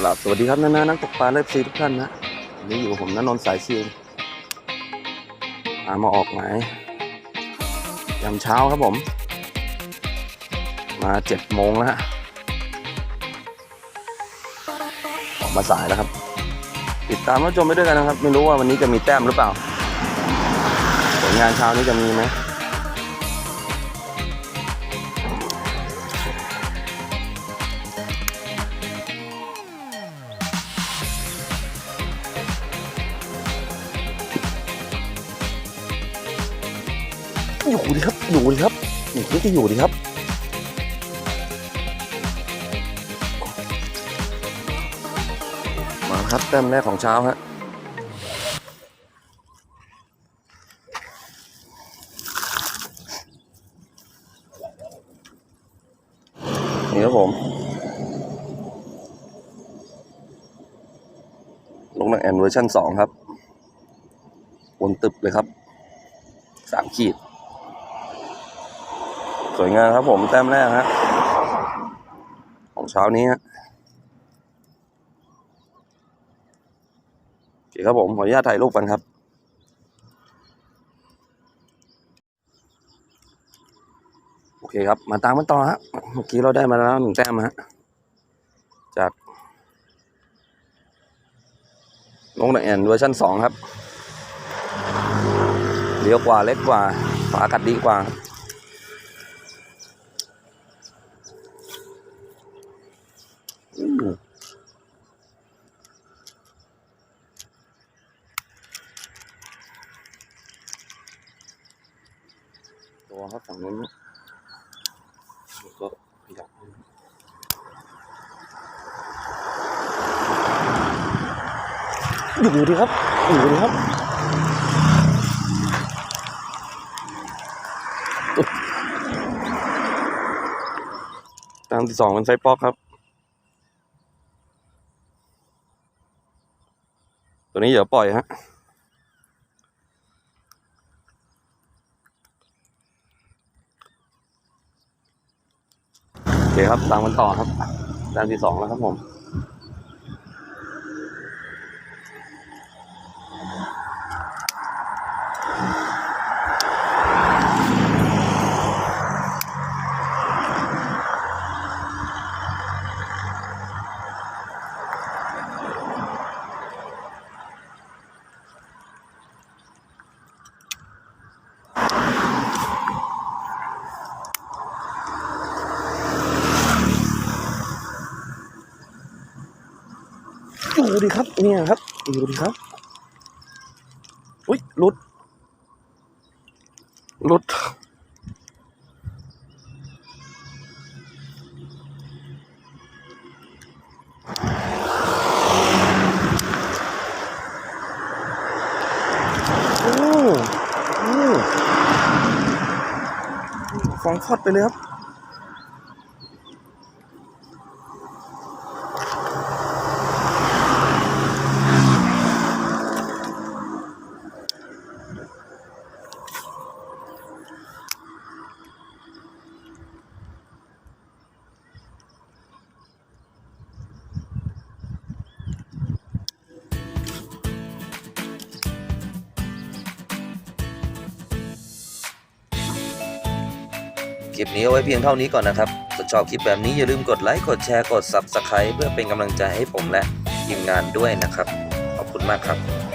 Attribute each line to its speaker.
Speaker 1: กราบสวัสดีครับนานานักตกปลาเล็บซีทุกท่านนะนนี้อยู่ผมนนนท์สายชิลอามาออกหมายยามเช้าครับผม มาเจ็ดโมงแล้วฮะออกมาสายแล้วครับ ติดตามรับชมไปด้วยกันนะครับ ไม่รู้ว่าวันนี้จะมีแต้มหรือเปล่า ผลงานเช้านี้จะมีไหม อยู่ดีครับ อยู่ดีครับอยู่ที่จะอยู่ดีครับ มาครับแต้มแรกของเช้าฮะนี่ครับผม ลงนักแอนเวอร์ชันสองครับวนตึบเลยครับสามขีด สวยงามครับผมแต้มแรกฮะของเช้านี้ฮะโอเคครับผมขออนุญาตถ่ายรูปกันครับโอเคครับ มาตามกันต่อฮะเมื่อกี้เราได้มาแล้วหนึ่งแต้มฮะจากลงในแอนเวอร์ชันสองครับเลี้ยวกว่าเล็กกว่าฝากัดดีกว่าครับ อืม ตัวครับฝั่งนู้นก็ขยับอยู่ดีครับอยู่ดีครับตามที่สองเป็นไซส์ป๊อกครับ ตัวนี้เดี๋ยวปล่อยฮะโอเคครับตามกันต่อครับด้านที่สองแล้วครับผม ดีครับ เนี่ยครับอยู่ดีครับ อุ้ยหลุดหลุดโอ้โอ้ฟองฟอดไปเลยครับ
Speaker 2: ลิปนี้เอาไว้เพียงเท่านี้ก่อนนะครับถ้าชอบคลิปแบบนี้อย่าลืมกดไลค์กดแชร์กด Subscribe เพื่อเป็นกำลังใจให้ผมและทีมงานด้วยนะครับ ขอบคุณมากครับ